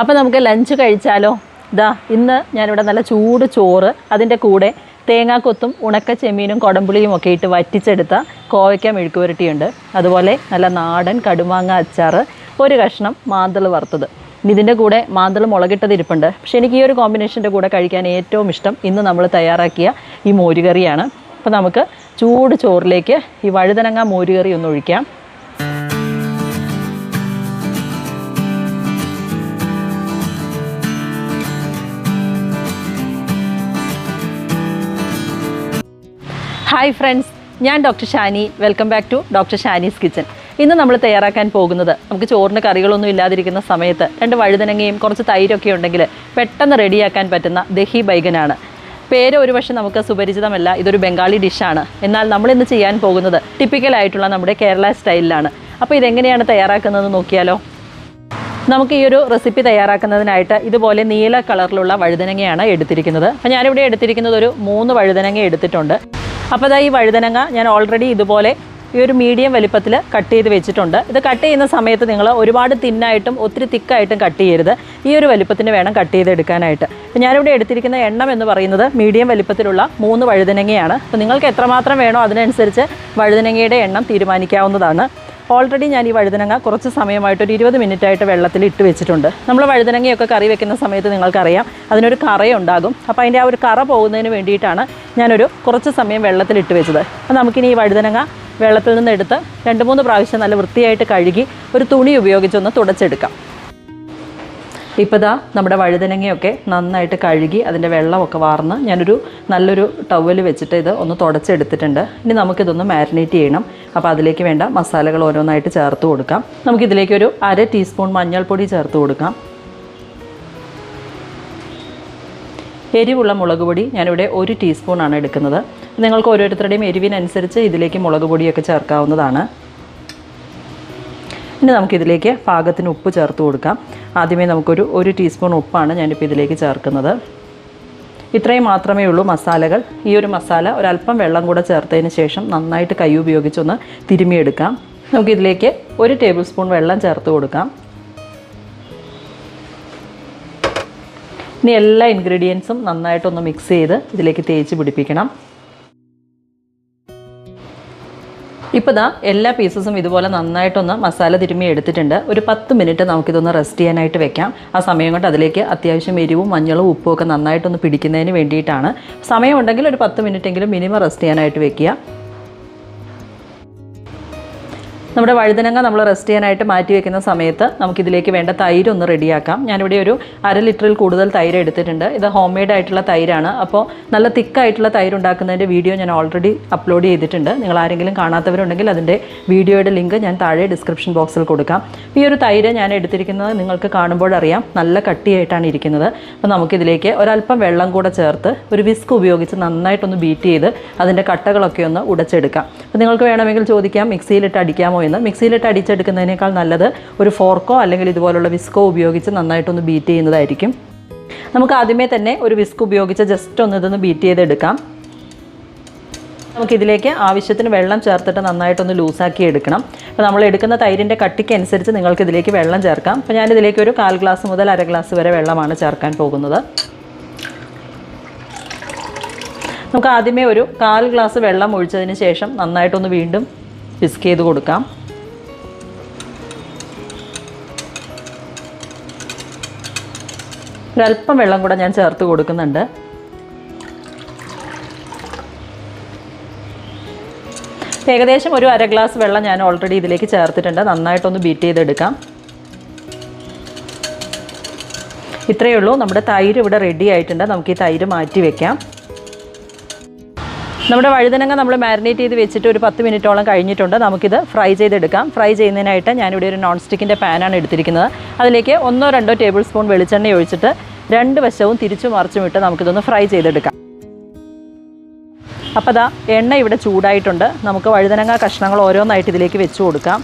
അപ്പോൾ നമുക്ക് ലഞ്ച് കഴിച്ചാലോ? ഇതാ ഇന്ന് ഞാനിവിടെ നല്ല ചൂട് ചോറ് അതിന്റെ കൂടെ തേങ്ങാക്കൊത്തും ഉണക്ക ചെമ്മീനും കുടമ്പുളിയും ഒക്കെ ഇട്ട് വറ്റിച്ചെടുത്ത കോവയ്ക്ക മെഴുക്കുപുരട്ടിയുണ്ട് അതുപോലെ നല്ല നാടൻ കടുമാങ്ങ അച്ചാർ ഒരു കഷ്ണം മാന്തൾ വറുത്തത്. ഇതിന്റെ കൂടെ മാന്തൾ മുളകിട്ടത് ഇരിപ്പുണ്ട്. പക്ഷേ എനിക്ക് ഈ ഒരു കോമ്പിനേഷന്റെ കൂടെ കഴിക്കാൻ ഏറ്റവും ഇഷ്ടം ഇന്ന് നമ്മൾ തയ്യാറാക്കിയ ഈ മോരുകറിയാണ്. അപ്പോൾ നമുക്ക് ചൂട് ചോറിലേക്ക് ഈ വഴുതനങ്ങ മോരുകറി ഒന്ന് ഒഴിക്കാം. ഹായ് ഫ്രണ്ട്സ് ഞാൻ doctor Shani welcome back to doctor Shani's kitchen ഇന്ന് നമ്മൾ തയ്യാറാക്കാൻ പോകുന്നത് നമുക്ക് ചോറിന് കറികളൊന്നും ഇല്ലാതിരിക്കുന്ന സമയത്ത് രണ്ട് വഴുതനങ്ങയും കുറച്ച് തൈരൊക്കെ ഉണ്ടെങ്കിൽ പെട്ടെന്ന് റെഡിയാക്കാൻ പറ്റുന്ന ദഹി ബൈഗനാണ്. പേര് ഒരു പക്ഷേ നമുക്ക് സുപരിചിതമല്ല ഇതൊരു ബംഗാളി ഡിഷാണ്. എന്നാൽ നമ്മൾ ഇന്ന് ചെയ്യാൻ പോകുന്നത് ടിപ്പിക്കലായിട്ടുള്ള നമ്മുടെ കേരള സ്റ്റൈലിലാണ്. അപ്പോൾ ഇതെങ്ങനെയാണ് തയ്യാറാക്കുന്നത് നോക്കിയാലോ? നമുക്ക് ഈ ഒരു റെസിപ്പി തയ്യാറാക്കുന്നതിനായിട്ട് ഇതുപോലെ നീല കളറിലുള്ള വഴുതനങ്ങയാണ് എടുത്തിരിക്കുന്നത്. അപ്പോൾ ഞാനിവിടെ എടുത്തിരിക്കുന്നത് ഒരു മൂന്ന് വഴുതനങ്ങ എടുത്തിട്ടുണ്ട്. അപ്പോൾ അതാ ഈ വഴുതനങ്ങ ഞാൻ ഓൾറെഡി ഇതുപോലെ ഈ ഒരു മീഡിയം വലിപ്പത്തിൽ കട്ട് ചെയ്ത് വെച്ചിട്ടുണ്ട്. ഇത് കട്ട് ചെയ്യുന്ന സമയത്ത് നിങ്ങൾ ഒരുപാട് തിന്നായിട്ടും ഒത്തിരി തിക്കായിട്ടും കട്ട് ചെയ്യരുത്. ഈ ഒരു വലിപ്പത്തിന് വേണം കട്ട് ചെയ്തെടുക്കാനായിട്ട് അപ്പോൾ ഞാനിവിടെ എടുത്തിരിക്കുന്ന എണ്ണം എന്ന് പറയുന്നത് മീഡിയം വലിപ്പത്തിലുള്ള മൂന്ന് വഴുതനങ്ങയാണ്. അപ്പോൾ നിങ്ങൾക്ക് എത്രമാത്രം വേണോ അതിനനുസരിച്ച് വഴുതനങ്ങയുടെ എണ്ണം തീരുമാനിക്കാവുന്നതാണ്. ഓൾറെഡി ഞാൻ ഈ വഴുതനങ്ങ കുറച്ച് സമയമായിട്ട് ഒരു ഇരുപത് മിനിറ്റ് ആയിട്ട് വെള്ളത്തിൽ ഇട്ട് വെച്ചിട്ടുണ്ട്. നമ്മൾ വഴുതനങ്ങയൊക്കെ കറി വെക്കുന്ന സമയത്ത് നിങ്ങൾക്കറിയാം. അതിനൊരു കറയുണ്ടാകും. അപ്പോൾ അതിന്റെ ആ ഒരു കറ പോകുന്നതിന് വേണ്ടിയിട്ടാണ് ഞാനൊരു കുറച്ച് സമയം വെള്ളത്തിൽ ഇട്ട് വെച്ചത്. അപ്പോൾ നമുക്കിനി ഈ വഴുതനങ്ങ വെള്ളത്തിൽ നിന്ന് എടുത്ത് രണ്ട് മൂന്ന് പ്രാവശ്യം നല്ല വൃത്തിയായിട്ട് കഴുകി ഒരു തുണി ഉപയോഗിച്ചൊന്ന് തുടച്ചെടുക്കാം. ഇപ്പോൾ ദാ നമ്മുടെ വഴുതനങ്ങയൊക്കെ നന്നായിട്ട് കഴുകി അതിന്റെ വെള്ളമൊക്കെ വാർന്ന് ഞാനൊരു നല്ലൊരു ടവൽ വെച്ചിട്ട് ഇത് ഒന്ന് തുടച്ചെടുത്തിട്ടുണ്ട്. ഇനി നമുക്കിതൊന്ന് മാരിനേറ്റ് ചെയ്യണം. അപ്പോൾ അതിലേക്ക് വേണ്ട മസാലകൾ ഓരോന്നായിട്ട് ചേർത്ത് കൊടുക്കാം. നമുക്കിതിലേക്ക് ഒരു അര ടീസ്പൂൺ മഞ്ഞൾപ്പൊടി ചേർത്ത് കൊടുക്കാം. എരിവുള്ള മുളക് പൊടി ഞാനിവിടെ ഒരു ടീസ്പൂണാണ് എടുക്കുന്നത്. നിങ്ങൾക്ക് ഓരോരുത്തരുടെയും എരിവിനനുസരിച്ച് ഇതിലേക്ക് മുളക് പൊടിയൊക്കെ ചേർക്കാവുന്നതാണ്. ഇനി നമുക്കിതിലേക്ക് പാകത്തിന് ഉപ്പ് ചേർത്ത് കൊടുക്കാം. ആദ്യമേ നമുക്കൊരു ഒരു ടീസ്പൂൺ ഉപ്പാണ് ഞാനിപ്പോൾ ഇതിലേക്ക് ചേർക്കുന്നത്. ഇത്രയും മാത്രമേ ഉള്ളൂ മസാലകൾ. ഈ ഒരു മസാല ഒരല്പം വെള്ളം കൂടെ ചേർത്തതിന് ശേഷം നന്നായിട്ട് കൈ ഉപയോഗിച്ചൊന്ന് തിരുമിയെടുക്കാം നമുക്കിതിലേക്ക് ഒരു ടേബിൾ സ്പൂൺ വെള്ളം ചേർത്ത് കൊടുക്കാം. ഇനി എല്ലാ ഇൻഗ്രീഡിയൻസും നന്നായിട്ടൊന്ന് മിക്സ് ചെയ്ത് ഇതിലേക്ക് തേച്ച് പിടിപ്പിക്കണം. ഇപ്പോൾ ദാ എല്ലാ പീസസും ഇതുപോലെ നന്നായിട്ടൊന്ന് മസാല തിരുമ്മി എടുത്തിട്ടുണ്ട്. ഒരു പത്ത് മിനിറ്റ് നമുക്കിതൊന്ന് റെസ്റ്റ് ചെയ്യാനായിട്ട് വെക്കാം. ആ സമയം കൊണ്ട് അതിലേക്ക് അത്യാവശ്യം എരിവും മഞ്ഞളും ഉപ്പും ഒക്കെ നന്നായിട്ടൊന്ന് പിടിക്കുന്നതിന് വേണ്ടിയിട്ടാണ്. സമയമുണ്ടെങ്കിൽ ഒരു പത്ത് മിനിറ്റെങ്കിലും മിനിമം റെസ്റ്റ് ചെയ്യാനായിട്ട് വെക്കുക. നമ്മുടെ വഴുതനങ്ങ നമ്മൾ റെസ്റ്റ് ചെയ്യാനായിട്ട് മാറ്റി വെക്കുന്ന സമയത്ത് നമുക്കിതിലേക്ക് വേണ്ട തൈര് ഒന്ന് റെഡിയാക്കാം. ഞാനിവിടെ ഒരു അര ലിറ്ററിൽ കൂടുതൽ തൈര് എടുത്തിട്ടുണ്ട്. ഇത് ഹോം മെയ്ഡ് ആയിട്ടുള്ള തൈരാണ്. അപ്പോൾ നല്ല തിക്കായിട്ടുള്ള തൈര് ഉണ്ടാക്കുന്നതിന്റെ വീഡിയോ ഞാൻ ഓൾറെഡി അപ്ലോഡ് ചെയ്തിട്ടുണ്ട്. നിങ്ങൾ ആരെങ്കിലും കാണാത്തവരുണ്ടെങ്കിൽ അതിന്റെ വീഡിയോയുടെ ലിങ്ക് ഞാൻ താഴെ ഡിസ്ക്രിപ്ഷൻ ബോക്സിൽ കൊടുക്കാം. ഈ ഒരു തൈര് ഞാൻ എടുത്തിരിക്കുന്നത് നിങ്ങൾക്ക് കാണുമ്പോഴറിയാം നല്ല കട്ടിയായിട്ടാണ് ഇരിക്കുന്നത്. അപ്പോൾ നമുക്കിതിലേക്ക് ഒരല്പം വെള്ളം കൂടെ ചേർത്ത് ഒരു വിസ്ക് ഉപയോഗിച്ച് നന്നായിട്ടൊന്ന് ബീറ്റ് ചെയ്ത് അതിന്റെ കട്ടകളൊക്കെ ഒന്ന് ഉടച്ചെടുക്കാം. അപ്പോൾ നിങ്ങൾക്ക് വേണമെങ്കിൽ ചോദിക്കാം മിക്സിയിലിട്ട് അടിക്കാമോ എന്ന് മിക്സിയിലിട്ട് അടിച്ചെടുക്കുന്നതിനേക്കാൾ നല്ലത് ഒരു ഫോർക്കോ അല്ലെങ്കിൽ ഇതുപോലുള്ള വിസ്കോ ഉപയോഗിച്ച് നന്നായിട്ടൊന്ന് ബീറ്റ് ചെയ്യുന്നതായിരിക്കും. നമുക്ക് ആദ്യമേ തന്നെ ഒരു വിസ്ക് ഉപയോഗിച്ച് ജസ്റ്റ് ഒന്ന് ഇതൊന്ന് ബീറ്റ് ചെയ്തെടുക്കാം. നമുക്കിതിലേക്ക് ആവശ്യത്തിന് വെള്ളം ചേർത്തിട്ട് നന്നായിട്ടൊന്ന് ലൂസാക്കി എടുക്കണം. അപ്പോൾ നമ്മൾ എടുക്കുന്ന തൈരിന്റെ കട്ടിക്ക് അനുസരിച്ച് നിങ്ങൾക്ക് ഇതിലേക്ക് വെള്ളം ചേർക്കാം. അപ്പോൾ ഞാനിതിലേക്ക് ഒരു കാൽ ഗ്ലാസ് മുതൽ അര ഗ്ലാസ് വരെ വെള്ളമാണ് ചേർക്കാൻ പോകുന്നത്. നമുക്ക് ആദ്യമേ ഒരു കാൽ ഗ്ലാസ് വെള്ളം ഒഴിച്ചതിന് ശേഷം നന്നായിട്ടൊന്ന് വീണ്ടും വിസ്ക് ചെയ്ത് കൊടുക്കാം. ഒരല്പം വെള്ളം കൂടെ ഞാൻ ചേർത്ത് കൊടുക്കുന്നുണ്ട്. ഏകദേശം ഒരു അര ഗ്ലാസ് വെള്ളം ഞാൻ ഓൾറെഡി ഇതിലേക്ക് ചേർത്തിട്ടുണ്ട്. നന്നായിട്ടൊന്ന് ബീറ്റ് ചെയ്തെടുക്കാം. ഇത്രയേ ഉള്ളൂ. നമ്മുടെ തൈര് ഇവിടെ റെഡി ആയിട്ടുണ്ട്. നമുക്ക് ഈ തൈര് മാറ്റി വെക്കാം. നമ്മുടെ വഴുതനങ്ങ നമ്മൾ മാരിനേറ്റ് ചെയ്ത് വെച്ചിട്ട് ഒരു പത്ത് മിനിറ്റോളം കഴിഞ്ഞിട്ടുണ്ട്. നമുക്കിത് ഫ്രൈ ചെയ്തെടുക്കാം. ഫ്രൈ ചെയ്യുന്നതിനായിട്ട് ഞാനിവിടെ ഒരു നോൺ സ്റ്റിക്കിന്റെ പാനാണ് എടുത്തിരിക്കുന്നത്. അതിലേക്ക് ഒന്നോ രണ്ടോ ടേബിൾ സ്പൂൺ വെളിച്ചെണ്ണ ഒഴിച്ചിട്ട് രണ്ട് വശവും തിരിച്ചു മറിച്ചും ഇട്ട് നമുക്കിതൊന്ന് ഫ്രൈ ചെയ്തെടുക്കാം. അപ്പോൾ ദാ എണ്ണ ഇവിടെ ചൂടായിട്ടുണ്ട്. നമുക്ക് വഴുതനങ്ങ കഷ്ണങ്ങൾ ഓരോന്നായിട്ട് ഇതിലേക്ക് വെച്ച് കൊടുക്കാം.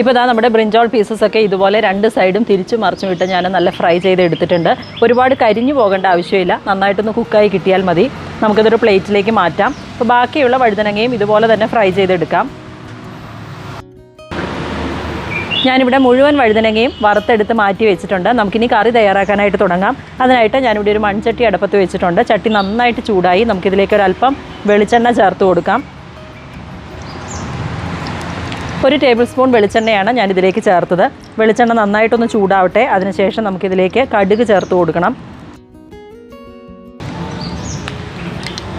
ഇപ്പോൾ ഇതാ നമ്മുടെ ബ്രിഞ്ചോൾ പീസസ് ഒക്കെ ഇതുപോലെ രണ്ട് സൈഡും തിരിച്ചു മറിച്ചു വിട്ട് ഞാൻ നല്ല ഫ്രൈ ചെയ്ത് എടുത്തിട്ടുണ്ട്. ഒരുപാട് കരിഞ്ഞു പോകേണ്ട ആവശ്യമില്ല. നന്നായിട്ടൊന്ന് കുക്കായി കിട്ടിയാൽ മതി. നമുക്കിതൊരു പ്ലേറ്റിലേക്ക് മാറ്റാം. അപ്പോൾ ബാക്കിയുള്ള വഴുതനങ്ങയും ഇതുപോലെ തന്നെ ഫ്രൈ ചെയ്തെടുക്കാം. ഞാനിവിടെ മുഴുവൻ വഴുതനങ്ങയും വറുത്തെടുത്ത് മാറ്റി വെച്ചിട്ടുണ്ട്. നമുക്കിനി കറി തയ്യാറാക്കാനായിട്ട് തുടങ്ങാം. അതിനായിട്ട് ഞാനിവിടെ ഒരു മൺചട്ടി അടുപ്പത്ത് വെച്ചിട്ടുണ്ട്. ചട്ടി നന്നായിട്ട് ചൂടായി നമുക്കിതിലേക്ക് ഒരു അല്പം വെളിച്ചെണ്ണ ചേർത്ത് കൊടുക്കാം. ഒരു ടേബിൾ സ്പൂൺ വെളിച്ചെണ്ണയാണ് ഞാൻ ഇതിലേക്ക് ചേർത്തത്. വെളിച്ചെണ്ണ നന്നായിട്ടൊന്ന് ചൂടാവട്ടെ. അതിനുശേഷം നമുക്കിതിലേക്ക് കടുക് ചേർത്ത് കൊടുക്കണം.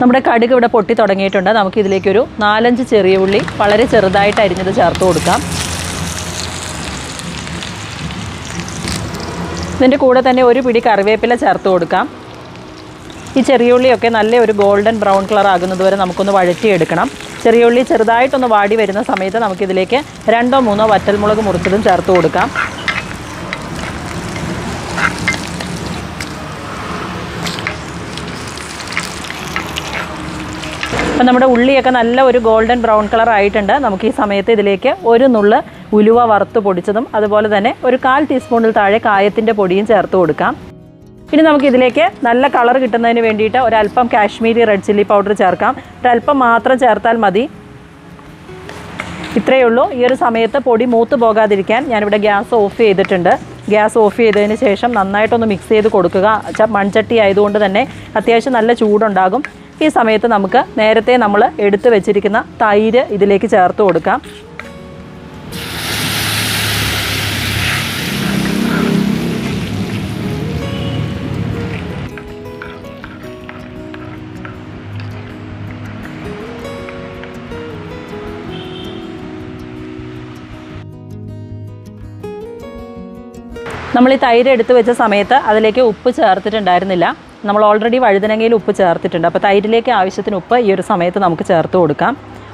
നമ്മുടെ കടുക് ഇവിടെ പൊട്ടി തുടങ്ങിയിട്ടുണ്ട്. നമുക്കിതിലേക്കൊരു നാലഞ്ച് ചെറിയ ഉള്ളി വളരെ ചെറുതായിട്ട് അരിഞ്ഞത് ചേർത്ത് കൊടുക്കാം. ഇതിന്റെ കൂടെ തന്നെ ഒരു പിടി കറിവേപ്പില ചേർത്ത് കൊടുക്കാം. ഈ ചെറിയ ഉള്ളിയൊക്കെ നല്ല ഒരു ഗോൾഡൻ ബ്രൗൺ കളർ ആകുന്നത് വരെ നമുക്കൊന്ന് വഴറ്റിയെടുക്കണം. ചെറിയ ഉള്ളി ചെറുതായിട്ടൊന്ന് വാടി വരുന്ന സമയത്ത് നമുക്കിതിലേക്ക് രണ്ടോ മൂന്നോ വറ്റൽമുളക് മുറിച്ചതും ചേർത്ത് കൊടുക്കാം. അപ്പം നമ്മുടെ ഉള്ളിയൊക്കെ നല്ല ഒരു ഗോൾഡൻ ബ്രൗൺ കളർ ആയിട്ടുണ്ട്. നമുക്ക് ഈ സമയത്ത് ഇതിലേക്ക് ഒരു നുള്ള് ഉലുവ വറുത്ത് പൊടിച്ചതും അതുപോലെ തന്നെ ഒരു കാൽ ടീസ്പൂണിൽ താഴെ കായത്തിന്റെ പൊടിയും ചേർത്ത് കൊടുക്കാം. ഇനി നമുക്ക് ഇതിലേക്ക് നല്ല കളർ കിട്ടുന്നതിന് വേണ്ടിയിട്ട് ഒരല്പം കാശ്മീരി റെഡ് ചില്ലി പൗഡർ ചേർക്കാം. ഒരല്പം മാത്രം ചേർത്താൽ മതി. ഇത്രയേ ഉള്ളൂ. ഈ ഒരു സമയത്ത് പൊടി മൂത്ത് പോകാതിരിക്കാൻ ഞാനിവിടെ ഗ്യാസ് ഓഫ് ചെയ്തിട്ടുണ്ട്. ഗ്യാസ് ഓഫ് ചെയ്തതിന് ശേഷം നന്നായിട്ടൊന്ന് മിക്സ് ചെയ്ത് കൊടുക്കുക. മൺചട്ടി ആയതുകൊണ്ട് തന്നെ അത്യാവശ്യം നല്ല ചൂടുണ്ടാകും. ഈ സമയത്ത് നമുക്ക് നേരത്തെ നമ്മൾ എടുത്തു വെച്ചിരിക്കുന്ന തൈര് ഇതിലേക്ക് ചേർത്ത് കൊടുക്കാം. നമ്മൾ ഈ തൈര് എടുത്തു വെച്ച സമയത്ത് അതിലേക്ക് ഉപ്പ് ചേർത്തിട്ടുണ്ടായിരുന്നില്ല. നമ്മൾ ഓൾറെഡി വഴുതനങ്ങയിൽ ഉപ്പ് ചേർത്തിട്ടുണ്ട്. അപ്പോൾ തൈരിലേക്ക് ആവശ്യത്തിന് ഉപ്പ് ഈ ഒരു സമയത്ത് നമുക്ക് ചേർത്ത് കൊടുക്കാം.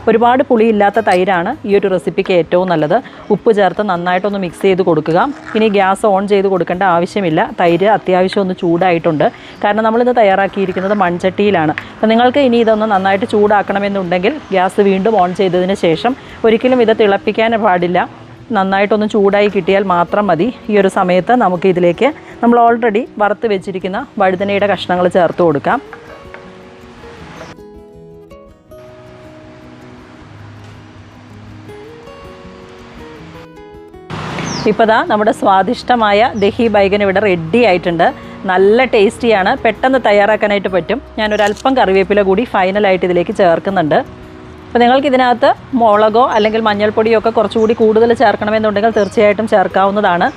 ഒരുപാട് പുളിയില്ലാത്ത തൈരാണ് ഈ ഒരു റെസിപ്പിക്ക് ഏറ്റവും നല്ലത്. ഉപ്പ് ചേർത്ത് നന്നായിട്ടൊന്ന് മിക്സ് ചെയ്ത് കൊടുക്കുക. ഇനി ഗ്യാസ് ഓൺ ചെയ്ത് കൊടുക്കേണ്ട ആവശ്യമില്ല. തൈര് അത്യാവശ്യം ഒന്ന് ചൂടായിട്ടുണ്ട്. കാരണം നമ്മളിത് തയ്യാറാക്കിയിരിക്കുന്നത് മൺചട്ടിയിലാണ്. അപ്പോൾ നിങ്ങൾക്ക് ഇനി ഇതൊന്ന് നന്നായിട്ട് ചൂടാക്കണമെന്നുണ്ടെങ്കിൽ ഗ്യാസ് വീണ്ടും ഓൺ ചെയ്തതിന് ശേഷം ഒരിക്കലും ഇത് തിളപ്പിക്കാൻ പാടില്ല. നന്നായിട്ടൊന്ന് ചൂടായി കിട്ടിയാൽ മാത്രം മതി. ഈ ഒരു സമയത്ത് നമുക്ക് ഇതിലേക്ക് നമ്മൾ ഓൾറെഡി വറുത്ത് വെച്ചിരിക്കുന്ന വഴുതനയുടെ കഷ്ണങ്ങൾ ചേർത്ത് കൊടുക്കാം. ഇപ്പോൾ ദാ നമ്മുടെ സ്വാദിഷ്ടമായ ദഹി ബൈഗൻ ഇവിടെ റെഡി ആയിട്ടുണ്ട്. നല്ല ടേസ്റ്റിയാണ് പെട്ടെന്ന് തയ്യാറാക്കാനായിട്ട് പറ്റും. ഞാനൊരല്പം കറിവേപ്പില കൂടി ഫൈനലായിട്ട് ഇതിലേക്ക് ചേർക്കുന്നുണ്ട്. അപ്പോൾ നിങ്ങൾക്ക് ഇതിനകത്ത് മുളകോ അല്ലെങ്കിൽ മഞ്ഞൾപ്പൊടിയോ ഒക്കെ കുറച്ചുകൂടി കൂടുതൽ ചേർക്കണമെന്നുണ്ടെങ്കിൽ തീർച്ചയായിട്ടും ചേർക്കാവുന്നതാണ്.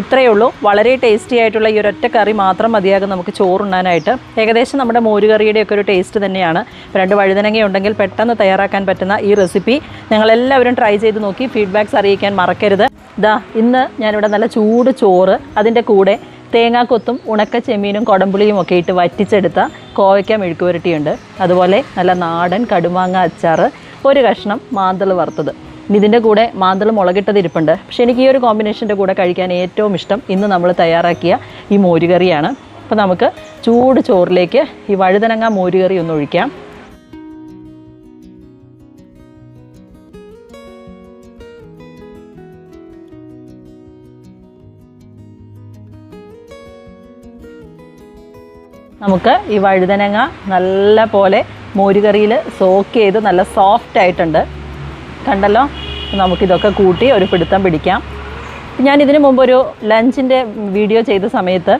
ഇത്രയേ ഉള്ളൂ. വളരെ ടേസ്റ്റി ആയിട്ടുള്ള ഈ ഒരൊറ്റ കറി മാത്രം മതിയാകും നമുക്ക് ചോറുണ്ണാനായിട്ട്. ഏകദേശം നമ്മുടെ മോരുകറിയുടെ ഒക്കെ ഒരു ടേസ്റ്റ് തന്നെയാണ്. രണ്ട് വഴുതനങ്ങ ഉണ്ടെങ്കിൽ പെട്ടെന്ന് തയ്യാറാക്കാൻ പറ്റുന്ന ഈ റെസിപ്പി നിങ്ങളെല്ലാവരും ട്രൈ ചെയ്ത് നോക്കി. ഫീഡ്ബാക്ക്സ് അറിയിക്കാൻ മറക്കരുത്. ഇതാ ഇന്ന് ഞാനിവിടെ നല്ല ചൂട് ചോറ് അതിന്റെ കൂടെ തേങ്ങാക്കൊത്തും ഉണക്ക ചെമ്മീനും കൊടമ്പുളിയും ഒക്കെ ഇട്ട് വറ്റിച്ചെടുത്ത കോവയ്ക്ക മെഴുക്കുപുരട്ടിയുണ്ട്. അതുപോലെ നല്ല നാടൻ കടുമാങ്ങ അച്ചാർ ഒരു കഷ്ണം മാന്തൾ വറുത്തത്. ഇതിന്റെ കൂടെ മാന്തൾ മുളകിട്ടത് ഇരിപ്പുണ്ട്. പക്ഷേ എനിക്ക് ഈ ഒരു കോമ്പിനേഷന്റെ കൂടെ കഴിക്കാൻ ഏറ്റവും ഇഷ്ടം ഇന്ന് നമ്മൾ തയ്യാറാക്കിയ ഈ മോരുകറിയാണ്. അപ്പോൾ നമുക്ക് ചൂട് ചോറിലേക്ക് ഈ വഴുതനങ്ങ മോരുകറി ഒന്ന് ഒഴിക്കാം. നമുക്ക് ഈ വഴുതനങ്ങ നല്ല പോലെ മോരുകറിയിൽ സോക്ക് ചെയ്ത് നല്ല സോഫ്റ്റ് ആയിട്ടുണ്ട്. കണ്ടല്ലോ? നമുക്കിതൊക്കെ കൂട്ടി ഒരു പിടുത്തം പിടിക്കാം. ഞാൻ ഇതിനു മുമ്പ് ഒരു ലഞ്ചിന്റെ വീഡിയോ ചെയ്ത സമയത്ത്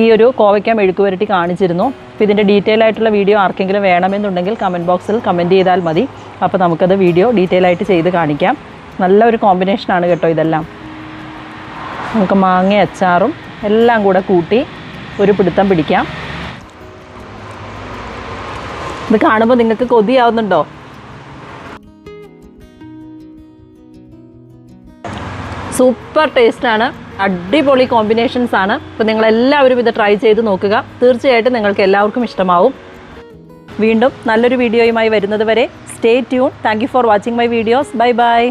ഈ ഒരു കോവയ്ക്ക മെഴുക്ക് പുരട്ടി കാണിച്ചിരുന്നു. അപ്പോൾ ഇതിന്റെ ഡീറ്റെയിൽ ആയിട്ടുള്ള വീഡിയോ ആർക്കെങ്കിലും വേണമെന്നുണ്ടെങ്കിൽ കമന്റ് ബോക്സിൽ കമന്റ് ചെയ്താൽ മതി. അപ്പോൾ നമുക്കത് വീഡിയോ ഡീറ്റെയിൽ ആയിട്ട് ചെയ്ത് കാണിക്കാം. നല്ല ഒരു കോമ്പിനേഷനാണ് കേട്ടോ ഇതെല്ലാം. നമുക്ക് മാങ്ങ അച്ചാറും എല്ലാം കൂടെ കൂട്ടി ഒരു പിടുത്തം പിടിക്കാം. ഇത് കാണുമ്പോൾ നിങ്ങൾക്ക് കൊതിയാവുന്നുണ്ടോ? സൂപ്പർ ടേസ്റ്റാണ് അടിപൊളി കോമ്പിനേഷൻസ് ആണ്. അപ്പോൾ നിങ്ങൾ എല്ലാവരും ഇത് ട്രൈ ചെയ്ത് നോക്കുക. തീർച്ചയായിട്ടും നിങ്ങൾക്ക് എല്ലാവർക്കും ഇഷ്ടമാവും. വീണ്ടും നല്ലൊരു വീഡിയോയുമായി വരുന്നത് വരെ stay tune thank you for watching my videos bye bye